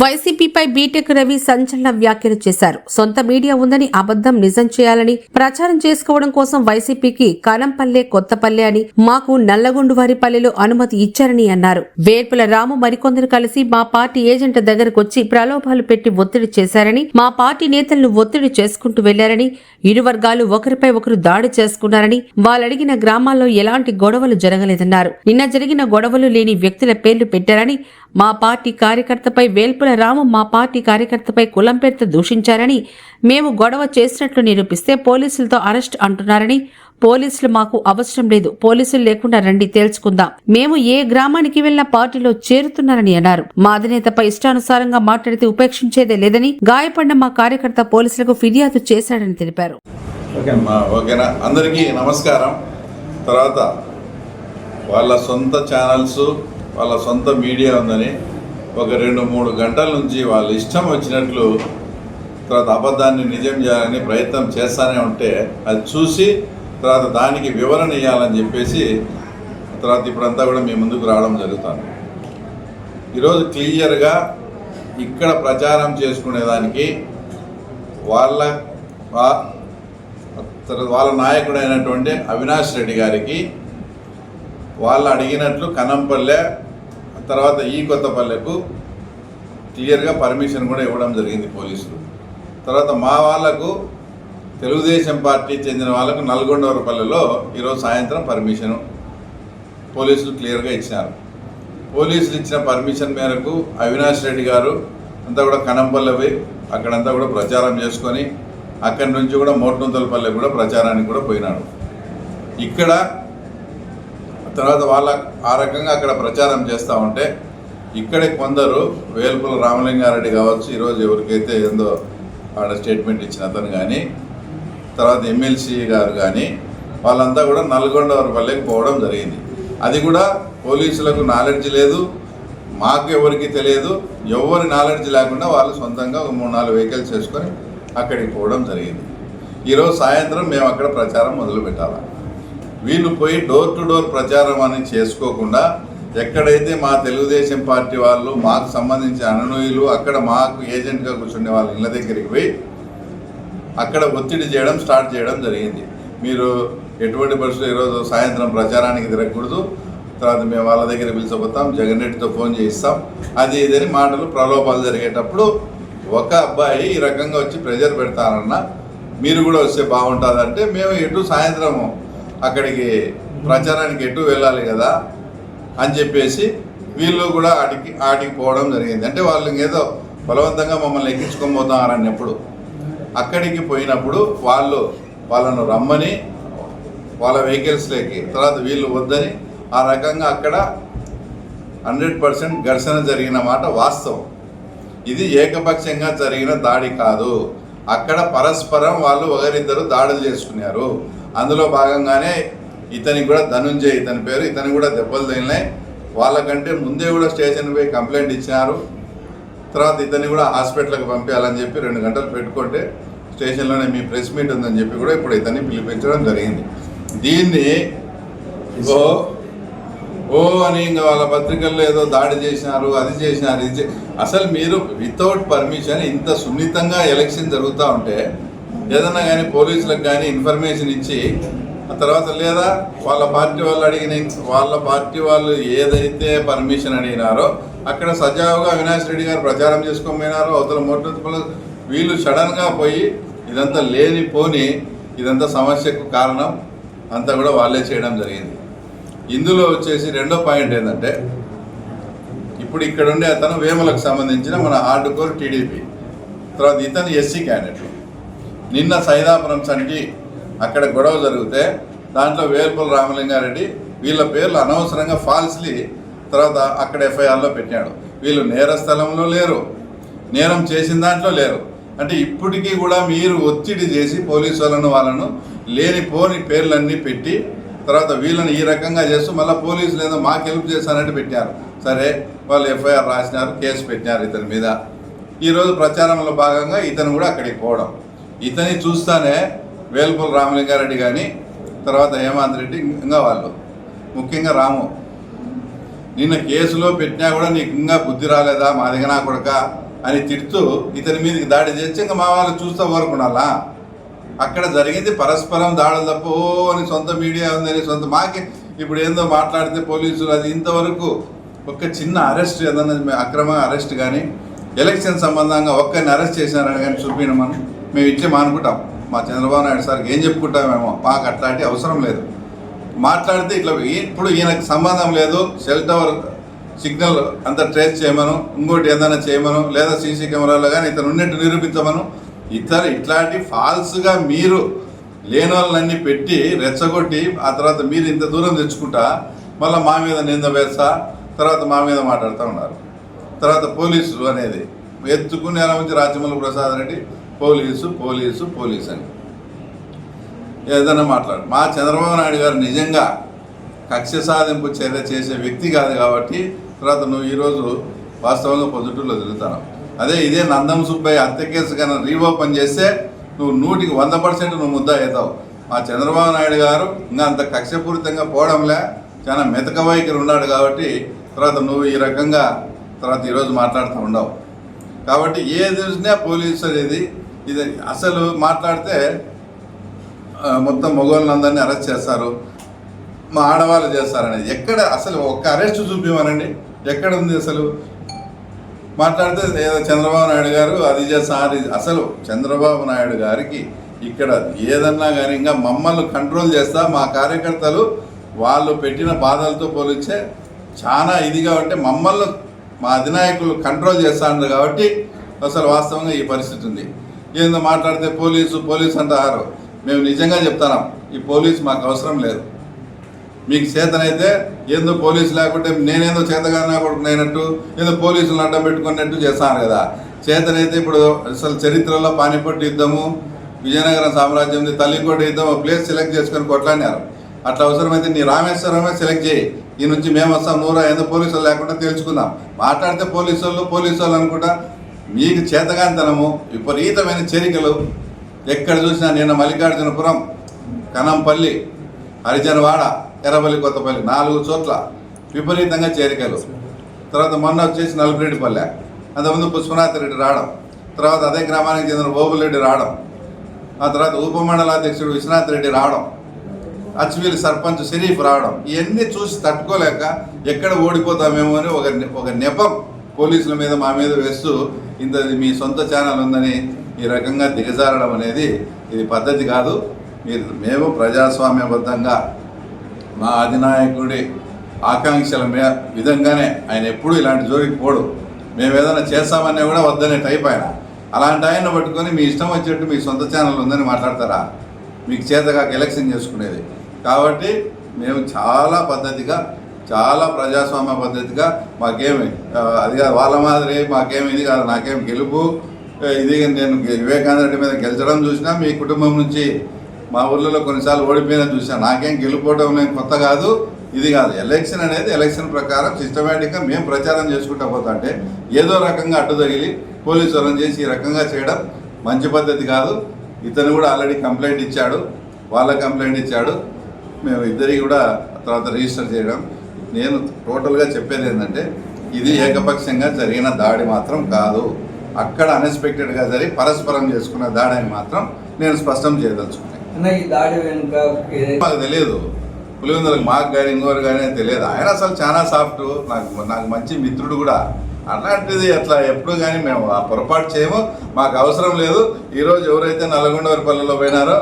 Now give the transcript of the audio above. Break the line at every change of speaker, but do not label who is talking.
వైసీపీపై BTech Ravi సంచలన వ్యాఖ్యలు చేశారు. సొంత మీడియా ఉందని అబద్దం నిజం చేయాలని ప్రచారం చేసుకోవడం కోసం వైసీపీకి కనంపల్లె కొత్తపల్లె అని మాకు నల్లగొండు వారి పల్లెలో అనుమతి ఇచ్చారని అన్నారు. వేర్పుల రాము మరికొందరు కలిసి మా పార్టీ ఏజెంట్ దగ్గరకొచ్చి ప్రలోభాలు పెట్టి ఒత్తిడి చేశారని మా పార్టీ నేతలను ఒత్తిడి చేసుకుంటూ వెళ్ళారని ఇరు వర్గాలు ఒకరిపై ఒకరు దాడి చేసుకున్నారని వాళ్ళడిగిన గ్రామాల్లో ఎలాంటి గొడవలు జరగలేదన్నారు. నిన్న జరిగిన గొడవలు లేని వ్యక్తుల పేర్లు పెట్టారని మా పార్టీ కార్యకర్తపై వేల్పుల రాము మా పార్టీ కార్యకర్తపై కులం పేరుతో దూషించారని మేము గొడవ చేసినట్లు నిరూపిస్తే పోలీసులతో అరెస్ట్ అంటున్నారని పోలీసులు మాకు అవసరం లేదు పోలీసులు లేకుండా రండి తేల్చుకుందాం. మేము ఏ గ్రామానికి వెళ్ళిన పార్టీలో చేరుతున్నారని అన్నారు. మా అధినేతపై ఇష్టానుసారంగా మాట్లాడితే ఉపేక్షించేదే లేదని గాయపడిన మా కార్యకర్త పోలీసులకు ఫిర్యాదు చేశాడని తెలిపారు.
అందరికీ నమస్కారం. తర్వాత వాళ్ళ సొంత ఛానల్స్ వాళ్ళ సొంత మీడియా ఉందని ఒక రెండు మూడు గంటల నుంచి వాళ్ళ ఇష్టం వచ్చినట్లు తర్వాత అబద్ధాన్ని నిజం చేయాలని ప్రయత్నం చేస్తూనే ఉంటే అది చూసి తర్వాత దానికి వివరణ ఇవ్వాలని చెప్పేసి తర్వాత ఇప్పుడంతా కూడా మీ ముందుకు రావడం జరుగుతుంది ఈరోజు క్లియర్గా ఇక్కడ ప్రచారం చేసుకునేదానికి వాళ్ళ తర్వాత వాళ్ళ నాయకుడైనటువంటి అవినాష్ రెడ్డి గారికి వాళ్ళు అడిగినట్లు కనంపల్లె తర్వాత ఈ కొత్తపల్లెకు క్లియర్గా పర్మిషన్ కూడా ఇవ్వడం జరిగింది పోలీసులు. తర్వాత మా వాళ్ళకు తెలుగుదేశం పార్టీ చెందిన వాళ్ళకు నల్గొండవరపల్లెలో ఈరోజు సాయంత్రం పర్మిషను పోలీసులు క్లియర్గా ఇచ్చినారు. పోలీసులు ఇచ్చిన పర్మిషన్ మేరకు అవినాష్ రెడ్డి గారు అంతా కూడా కనంపల్లె పోయి అక్కడంతా కూడా ప్రచారం చేసుకొని అక్కడి నుంచి కూడా మోట్నుంతలపల్లె కూడా ప్రచారానికి కూడా పోయినాడు. ఇక్కడ తర్వాత వాళ్ళ ఆ రకంగా అక్కడ ప్రచారం చేస్తూ ఉంటే ఇక్కడే కొందరు వేల్పుల రామలింగారెడ్డి కావచ్చు ఈరోజు ఎవరికైతే ఏందో ఆడ స్టేట్మెంట్ ఇచ్చిన అతను కానీ తర్వాత ఎమ్మెల్సీ గారు కానీ వాళ్ళంతా కూడా నల్గొండ పల్లెకి పోవడం జరిగింది. అది కూడా పోలీసులకు నాలెడ్జ్ లేదు మాకు ఎవరికి తెలియదు ఎవరి నాలెడ్జ్ లేకుండా వాళ్ళు సొంతంగా ఒక మూడు నాలుగు వెహికల్స్ వేసుకొని అక్కడికి పోవడం జరిగింది. ఈరోజు సాయంత్రం మేము అక్కడ ప్రచారం మొదలు పెట్టాలి వీళ్ళు పోయి డోర్ టు డోర్ ప్రచారం అని చేసుకోకుండా ఎక్కడైతే మా తెలుగుదేశం పార్టీ వాళ్ళు మాకు సంబంధించిన అనునయులు అక్కడ మాకు ఏజెంట్గా కూర్చుండే వాళ్ళ ఇళ్ళ దగ్గరికి పోయి అక్కడ ఒత్తిడి చేయడం స్టార్ట్ చేయడం జరిగింది. మీరు ఎటువంటి పరిస్థితులు ఈరోజు సాయంత్రం ప్రచారానికి తిరగకూడదు. తర్వాత మేము వాళ్ళ దగ్గర పిలిచిపోతాం జగన్ రెడ్డితో ఫోన్ చేయిస్తాం. అది ఇదని మాటలు ప్రలోభాలు జరిగేటప్పుడు ఒక అబ్బాయి ఈ రకంగా వచ్చి ప్రెజర్ పెడతానన్నా మీరు కూడా వస్తే బాగుంటుందంటే మేము ఎటు సాయంత్రం అక్కడికి ప్రచారానికి ఎటు వెళ్ళాలి కదా అని చెప్పేసి వీళ్ళు కూడా ఆడికి ఆడికి పోవడం జరిగింది. అంటే వాళ్ళు ఏదో బలవంతంగా మమ్మల్ని ఎక్కించుకొని పోతారని ఎప్పుడు. అక్కడికి పోయినప్పుడు వాళ్ళు వాళ్ళను రమ్మని వాళ్ళ వెహికల్స్లోకి తర్వాత వీళ్ళు వద్దని ఆ రకంగా అక్కడ హండ్రెడ్ పర్సెంట్ ఘర్షణ జరిగిన మాట వాస్తవం. ఇది ఏకపక్షంగా జరిగిన దాడి కాదు. అక్కడ పరస్పరం వాళ్ళు ఒకరిద్దరు దాడులు చేసుకున్నారు. అందులో భాగంగానే ఇతనికి కూడా ధనుంజయ్ ఇతని పేరు ఇతని కూడా దెబ్బలు తగిలినాయి. వాళ్ళకంటే ముందే కూడా స్టేషన్ పోయి కంప్లైంట్ ఇచ్చినారు. తర్వాత ఇతన్ని కూడా హాస్పిటల్కి పంపించాలని చెప్పి రెండు గంటలు పెట్టుకుంటే స్టేషన్లోనే మీ ప్రెస్ మీట్ ఉందని చెప్పి కూడా ఇప్పుడు ఇతన్ని పిలిపించడం జరిగింది. దీన్ని ఓ ఓ అని ఇంకా వాళ్ళ పత్రికల్లో ఏదో దాడి చేసినారు అది చేసినారు ఇది అసలు మీరు వితౌట్ పర్మిషన్ ఇంత సున్నితంగా ఎలక్షన్ జరుగుతూ ఉంటే ఏదన్నా కానీ పోలీసులకు కానీ ఇన్ఫర్మేషన్ ఇచ్చి ఆ తర్వాత లేదా వాళ్ళ పార్టీ వాళ్ళు అడిగిన వాళ్ళ పార్టీ వాళ్ళు ఏదైతే పర్మిషన్ అడిగినారో అక్కడ సజావుగా అవినాష్ రెడ్డి గారు ప్రచారం చేసుకొని పోయినారో అవతల మొట్ట వీళ్ళు సడన్గా పోయి ఇదంతా లేని పోని ఇదంతా సమస్యకు కారణం అంతా కూడా వాళ్ళే చేయడం జరిగింది. ఇందులో వచ్చేసి రెండో పాయింట్ ఏంటంటే ఇప్పుడు ఇక్కడ ఉండే అతను వేములకు సంబంధించిన మన హార్డ్ కోర్ టీడీపీ తర్వాత ఇతను ఎస్సీ క్యాండిడేట్ నిన్న సైదాపురం సంటి అక్కడ గొడవ జరిగితే దాంట్లో వేల్పుల రామలింగారెడ్డి వీళ్ళ పేర్లు అనవసరంగా ఫాల్స్లీ తర్వాత అక్కడ ఎఫ్ఐఆర్లో పెట్టాడు. వీళ్ళు నేర స్థలంలో లేరు. నేరం చేసిన దాంట్లో లేరు. అంటే ఇప్పటికీ కూడా మీరు ఒత్తిడి చేసి పోలీసు వాళ్ళను వాళ్ళను లేనిపోని పేర్లన్నీ పెట్టి తర్వాత వీళ్ళని ఈ రకంగా చేస్తూ మళ్ళీ పోలీసులు ఏదో మాకు హెల్ప్ చేస్తానంటే పెట్టారు. సరే వాళ్ళు ఎఫ్ఐఆర్ రాసినారు కేసు పెట్టినారు ఇతని మీద. ఈరోజు ప్రచారంలో భాగంగా ఇతను కూడా అక్కడికి పోవడం. ఇతని చూస్తానే వేల్పుల రామలింగారెడ్డి కానీ తర్వాత హేమంత్ రెడ్డి ఇంకా వాళ్ళు. ముఖ్యంగా రాము. నిన్న కేసులో పెట్టినా కూడా నీకు ఇంకా బుద్ధి రాలేదా మా దిగనా కొడక అని తిడుతూ ఇతని మీదకి దాడి చేసి ఇంకా మా వాళ్ళు చూస్తూ ఊరుకున్నాలా? అక్కడ జరిగింది పరస్పరం దాడులు తప్ప ఓ అని సొంత మీడియా ఉందని సొంత మాకే ఇప్పుడు ఏందో మాట్లాడితే పోలీసులు అది ఇంతవరకు ఒక చిన్న అరెస్ట్ ఏదన్నా అక్రమ అరెస్ట్ కానీ ఎలక్షన్ సంబంధంగా ఒక్కరిని అరెస్ట్ చేసినారని కానీ చూపిన మనం మేము ఇట్లే మానుకుంటాం. మా చంద్రబాబు నాయుడు సార్కి ఏం చెప్పుకుంటామేమో మాకు అట్లాంటి అవసరం లేదు. మాట్లాడితే ఇట్లా ఇప్పుడు ఈయనకు సంబంధం లేదు సెల్ టవర్ సిగ్నల్ అంతా ట్రేస్ చేయమను ఇంకోటి ఏదైనా చేయమను లేదా సీసీ కెమెరాలో కానీ ఇతను ఉన్నట్టు నిరూపించమను. ఇతర ఇట్లాంటి ఫాల్స్గా మీరు లేని వాళ్ళన్నీ పెట్టి రెచ్చగొట్టి ఆ తర్వాత మీరు ఇంత దూరం తెచ్చుకుంటా మళ్ళీ మా మీద నింద వేస్తా తర్వాత మా మీద మాట్లాడుతూ ఉన్నారు. తర్వాత పోలీసులు అనేది ఎత్తుకుని ఎలా నుంచి Rajamouli Prasad Reddy police police police అని. ఏదైనా మాట్లాడు. మా చంద్రబాబు నాయుడు గారు నిజంగా కక్ష సాధింపు చర్య చేసే వ్యక్తి కాదు కాబట్టి తర్వాత నువ్వు ఈరోజు వాస్తవంగా పొద్దుటూరులో తిరుగుతాను. అదే ఇదే నందం సుబ్బయ్య హత్య కేసు కన్నా రీఓపెన్ చేస్తే నువ్వు నూటికి వంద పర్సెంట్ నువ్వు ముద్ద అవుతావు. మా చంద్రబాబు నాయుడు గారు ఇంకా అంత కక్షపూరితంగా పోవడంలే. చాలా మెతక వైఖరి ఉన్నాడు కాబట్టి తర్వాత నువ్వు ఈ రకంగా తర్వాత ఈరోజు మాట్లాడుతూ ఉండవు. కాబట్టి ఏ చూసినా పోలీసు అనేది ఇది అసలు మాట్లాడితే మొత్తం మగవాళ్ళందరినీ అరెస్ట్ చేస్తారు. మా ఆడవాళ్ళు చేస్తారనేది. ఎక్కడ అసలు ఒక్క అరెస్ట్ చూపిమనండి ఎక్కడ ఉంది అసలు? మాట్లాడితే ఏదో చంద్రబాబు నాయుడు గారు అది చేస్తారు అసలు చంద్రబాబు నాయుడు గారికి ఇక్కడ ఏదన్నా కానీ ఇంకా మమ్మల్ని కంట్రోల్ చేస్తా మా కార్యకర్తలు వాళ్ళు పెట్టిన బాధలతో పోలిస్తే చాలా ఇదిగా ఉంటే మమ్మల్ని మా అధినాయకులు కంట్రోల్ చేస్తాను కాబట్టి అసలు వాస్తవంగా ఈ పరిస్థితి ఉంది. ఏందో మాట్లాడితే పోలీసు పోలీసు అంటారు మేము నిజంగా చెప్తున్నాం ఈ పోలీసు మాకు అవసరం లేదు. మీకు చేతనైతే ఏందో పోలీసు లేకుంటే నేనేందో చేతగానా కొడుకు నేనట్టు ఏదో పోలీసులను అడ్డం పెట్టుకున్నట్టు చేస్తాను కదా. చేతనైతే ఇప్పుడు అసలు చరిత్రలో పానీపట్టు యుద్ధము విజయనగరం సామ్రాజ్యం తల్లికోట యుద్ధం ప్లేస్ సెలెక్ట్ చేసుకొని కొట్లాడినారు. అట్లా అవసరమైతే నీ రామేశ్వరమే సెలెక్ట్ చేయి. ఈ నుంచి మేము వస్తాం నూరా ఏదో పోలీసులు లేకుండా తెలుసుకుందాం మాట్లాడితే పోలీసు వాళ్ళు పోలీసు వాళ్ళు అనుకుంటా మీకు చేతగాంతనము విపరీతమైన చేరికలు ఎక్కడ చూసినా నిన్న మల్లికార్జునపురం కనంపల్లి హరిజనవాడ ఎర్రపల్లి కొత్తపల్లి నాలుగు చోట్ల విపరీతంగా చేరికలు. తర్వాత మొన్న వచ్చేసి నలుపురెడ్డిపల్లె అంతకుముందు పుష్పనాథ్ రెడ్డి రావడం తర్వాత అదే గ్రామానికి చెందిన ఓబులరెడ్డి రావడం ఆ తర్వాత ఉపమండలాధ్యక్షుడు విశ్వనాథ్ రెడ్డి రావడం అచ్వీల్ సర్పంచ్ షరీఫ్ రావడం ఇవన్నీ చూసి తట్టుకోలేక ఎక్కడ ఓడిపోతామేమో అని ఒక ఒక నెపం పోలీసుల మీద మా మీద వేస్తూ ఇంత మీ సొంత ఛానల్ ఉందని ఈ రకంగా దిగజారడం అనేది ఇది పద్ధతి కాదు. మీరు మేము ప్రజాస్వామ్యబద్ధంగా మా అధినాయకుడి ఆకాంక్షల మీద విధంగానే ఆయన ఎప్పుడూ ఇలాంటి జోలికి పోడు. మేము ఏదైనా చేస్తామన్నా కూడా వద్దనే టైప్ ఆయన. అలాంటి ఆయన పట్టుకొని మీ ఇష్టం వచ్చేట్టు మీ సొంత ఛానల్ ఉందని మాట్లాడతారా? మీకు చేతగా ఎలక్షన్ చేసుకునేది. కాబట్టి మేము చాలా పద్ధతిగా చాలా ప్రజాస్వామ్య పద్ధతిగా మాకేమి అది కాదు వాళ్ళ మాదిరి మాకేమి ఇది కాదు నాకేం గెలుపు ఇది నేను వివేకానంద రెడ్డి మీద గెలిచడం చూసినా మీ కుటుంబం నుంచి మా ఊర్లలో కొన్నిసార్లు ఓడిపోయినా చూసినా నాకేం గెలుపోవడం నేను కొత్త కాదు ఇది కాదు. ఎలక్షన్ అనేది ఎలక్షన్ ప్రకారం సిస్టమేటిక్గా మేము ప్రచారం చేసుకుంటా పోతా అంటే ఏదో రకంగా అడ్డు తగిలి పోలీసు వాళ్ళని చేసి ఈ రకంగా చేయడం మంచి పద్ధతి కాదు. ఇతను కూడా ఆల్రెడీ కంప్లైంట్ ఇచ్చాడు వాళ్ళ కంప్లైంట్ ఇచ్చాడు. మేము ఇద్దరికి కూడా తర్వాత రిజిస్టర్ చేయడం నేను టోటల్గా చెప్పేది ఏంటంటే ఇది ఏకపక్షంగా జరిగిన దాడి మాత్రం కాదు. అక్కడ అన్ఎక్స్పెక్టెడ్గా జరిగి పరస్పరం చేసుకున్న దాడి అని మాత్రం నేను స్పష్టం చేయదలుచుకున్నాను మాకు తెలియదు. పులివెందులకు మాకు కానీ ఇంకోరు కానీ తెలియదు. ఆయన అసలు చాలా సాఫ్ట్ నాకు నాకు మంచి మిత్రుడు కూడా. అలాంటిది అట్లా ఎప్పుడు కానీ మేము ఆ పొరపాటు చేయము. మాకు అవసరం లేదు. ఈరోజు ఎవరైతే నల్గొండ పల్లెలో పోయినారో